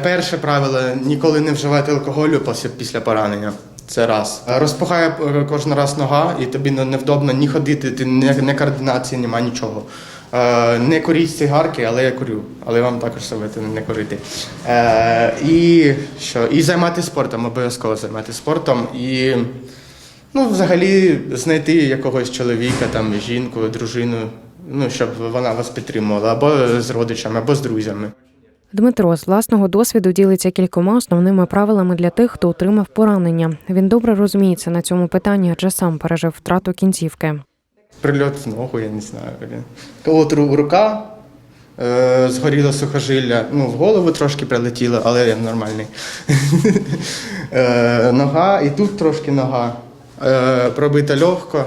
Перше правило ніколи не вживати алкоголю після, поранення. Це раз. Розпухає кожен раз нога, і тобі не- невдобно ні ходити, ти не, координації, нема нічого. Е, не куріть цигарки, але я курю. Але вам також советую не курити. Е, і що? І займатися спортом, обов'язково займатися спортом. І ну, взагалі знайти якогось чоловіка, там, жінку, дружину, ну, щоб вона вас підтримувала, або з родичами, або з друзями. Дмитро з власного досвіду ділиться кількома основними правилами для тих, хто отримав поранення. Він добре розуміється на цому питанні, адже сам пережив втрату кінцівки. Прильот в ногу, я не знаю. От ру- рука, е, згоріло сухожилля, ну, в голову трошки прилетіло, але я нормальний. е, нога, і тут трошки нога. Е, пробита легко.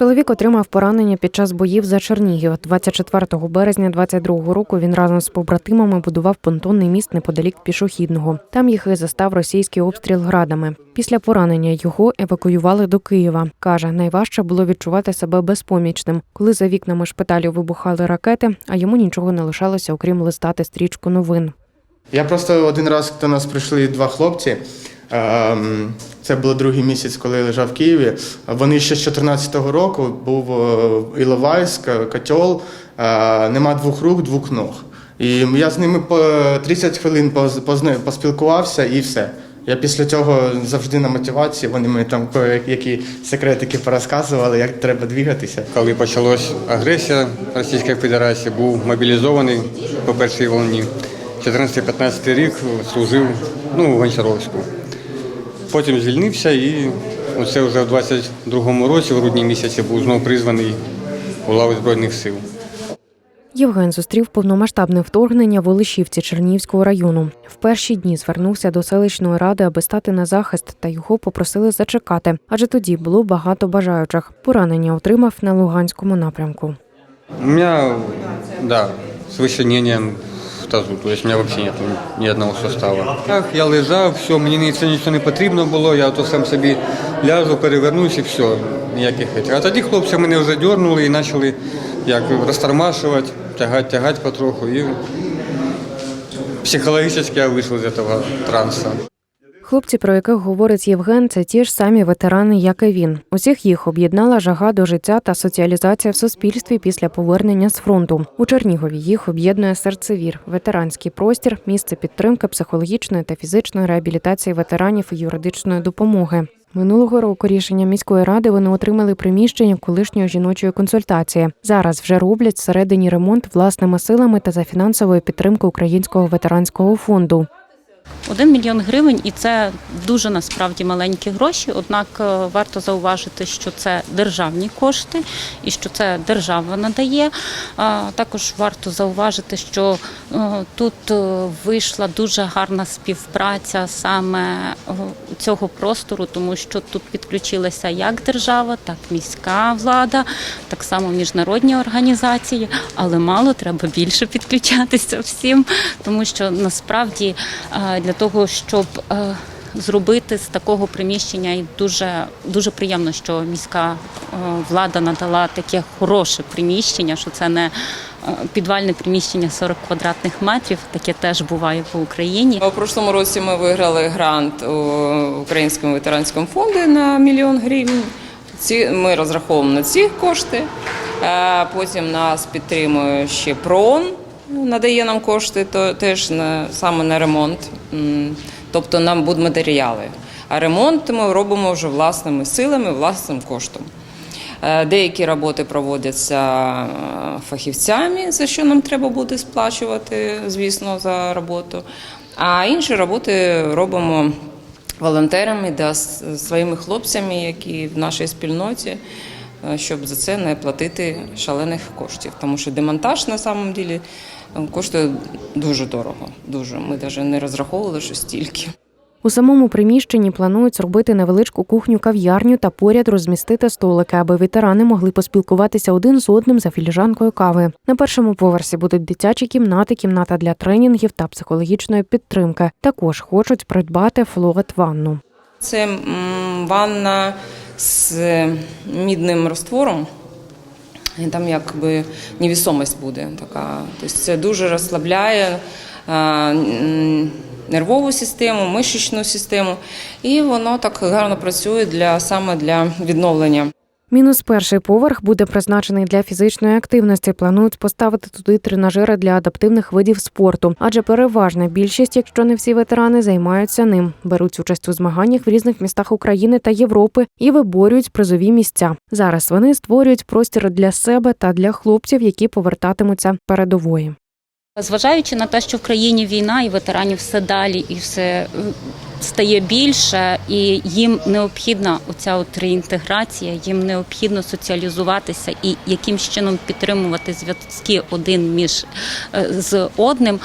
Чоловік отримав поранення під час боїв за Чернігів. 24 березня 22 року він разом з побратимами будував понтонний міст неподалік пішохідного. Там їх і застав російський обстріл градами. Після поранення його евакуювали до Києва. каже, найважче було відчувати себе безпомічним, коли за вікнами шпиталю вибухали ракети, а йому нічого не лишалося, окрім листати стрічку новин. Я просто один раз до нас прийшли два хлопці. Ем, Це було другий місяць, коли я лежав в Києві. Вони ще з 14-го року був е, Іловайськ, котел, е, нема двох рук, двох ног. І я з ними по 30 хвилин поспілкувався і все. Я після цього завжди на мотивації. Вони мені там які секретики порозказували, як треба двигатися. Коли почалась агресія Російської Федерації, був мобілізований по першій волні. 14-15 рік служив ну, в Гончаровську. Потім звільнився і оце вже в 22-му році, в грудні місяці, був знову призваний у лави Збройних сил. Євген зустрів повномасштабне вторгнення в Олешівці Чернігівського району. В перші дні звернувся до селищної ради, аби стати на захист, та його попросили зачекати, адже тоді було багато бажаючих. Поранення отримав на Луганському напрямку. У меня, да, с вычленением в тазу, то есть у меня вообще нет ні одного состава. Так, я лежав, все, мені нічого не потрібно було, я то сам собі ляжу, перевернусь і все, ніяких етих. А тоді хлопці мене вже дернули і почали як розтормашувати, тягати, тягати потроху. І психологічно я вийшов з цього трансу. Хлопці, про яких говорить Євген, це ті ж самі ветерани, як і він. Усіх їх об'єднала жага до життя та соціалізація в суспільстві після повернення з фронту. У Чернігові їх об'єднує серцевір, ветеранський простір, місце підтримки психологічної та фізичної реабілітації ветеранів і юридичної допомоги. Минулого року рішення міської ради вони отримали приміщення колишньої жіночої консультації. Зараз вже роблять всередині ремонт власними силами та за фінансової підтримки Українського ветеранського фонду. Один мільйон гривень, і це дуже насправді маленькі гроші. Однак е, варто зауважити, що це державні кошти і що це держава надає. Також варто зауважити, що е, тут е, вийшла дуже гарна співпраця саме е, цього простору, тому що тут підключилася як держава, так і міська влада, так само міжнародні організації, але мало треба більше підключатися всім, тому що насправді е, для того, щоб е, зробити з такого приміщення, і дуже дуже приємно, що міська е, влада надала таке хороше приміщення, що це не е, підвальне приміщення 40 квадратних метрів. Таке теж буває по Україні. У прошлому році ми виграли грант у Українському ветеранському фонді на мільйон гривень. Ці ми розраховуємо на ці кошти. Потім нас підтримує ще ПРОН, надає нам кошти, то теж на саме на ремонт, тобто нам будматеріали. А ремонт ми робимо вже власними силами, власним коштом. Е, Деякі роботи проводяться е, фахівцями, за що нам треба буде сплачувати, звісно, за роботу. А інші роботи робимо волонтерами да, своїми хлопцями, які в нашій спільноті, е, щоб за це не платити шалених коштів. Тому що демонтаж на самом ділі коштує дуже дорого. Дуже. Ми навіть не розраховували, що стільки. У самому приміщенні планують зробити невеличку кухню-кав'ярню та поряд розмістити столики, аби ветерани могли поспілкуватися один з одним за філіжанкою кави. На першому поверсі будуть дитячі кімнати, кімната для тренінгів та психологічної підтримки. Також хочуть придбати флуорет-ванну. Це м, ванна з мідним раствором. І там якби невісомість буде така. Тобто це дуже розслабляє, нервову систему, мишечну систему, і воно так гарно працює для саме для відновлення. Мінус перший поверх буде призначений для фізичної активності. Планують поставити туди тренажери для адаптивних видів спорту, адже переважна більшість, якщо не всі ветерани, займаються ним, беруть участь у змаганнях в різних містах України та Європи і виборюють призові місця. Зараз вони створюють простір для себе та для хлопців, які повертатимуться передової. Зважаючи на те, що в країні війна і ветеранів все далі і все е, стає більше, і їм необхідна оця от реінтеграція, їм необхідно соціалізуватися і якимсь чином підтримувати зв'язки один між е, з одним.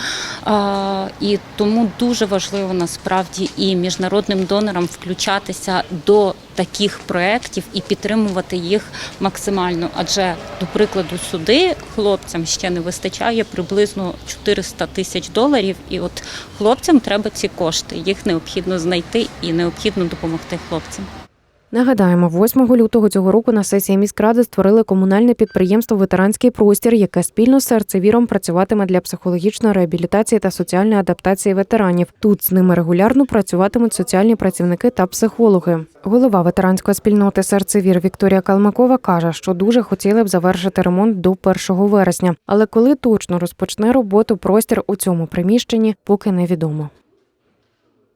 І тому дуже важливо насправді і міжнародним донорам включатися до таких проєктів і підтримувати їх максимально. Адже, до прикладу, сюди хлопцям ще не вистачає приблизно 400 тисяч доларів. І от хлопцям треба ці кошти. Їх необхідно знайти і необхідно допомогти хлопцям. Нагадаємо, 8 лютого цього року на сесії міськради створили комунальне підприємство Ветеранський простір, яке спільно з серцевіром працюватиме для психологічної реабілітації та соціальної адаптації ветеранів. Тут з ними регулярно працюватимуть соціальні працівники та психологи. Голова ветеранської спільноти серцевір Вікторія Калмакова каже, що дуже хотіли б завершити ремонт до 1 вересня, але коли точно розпочне роботу простір у цьому приміщенні, поки невідомо.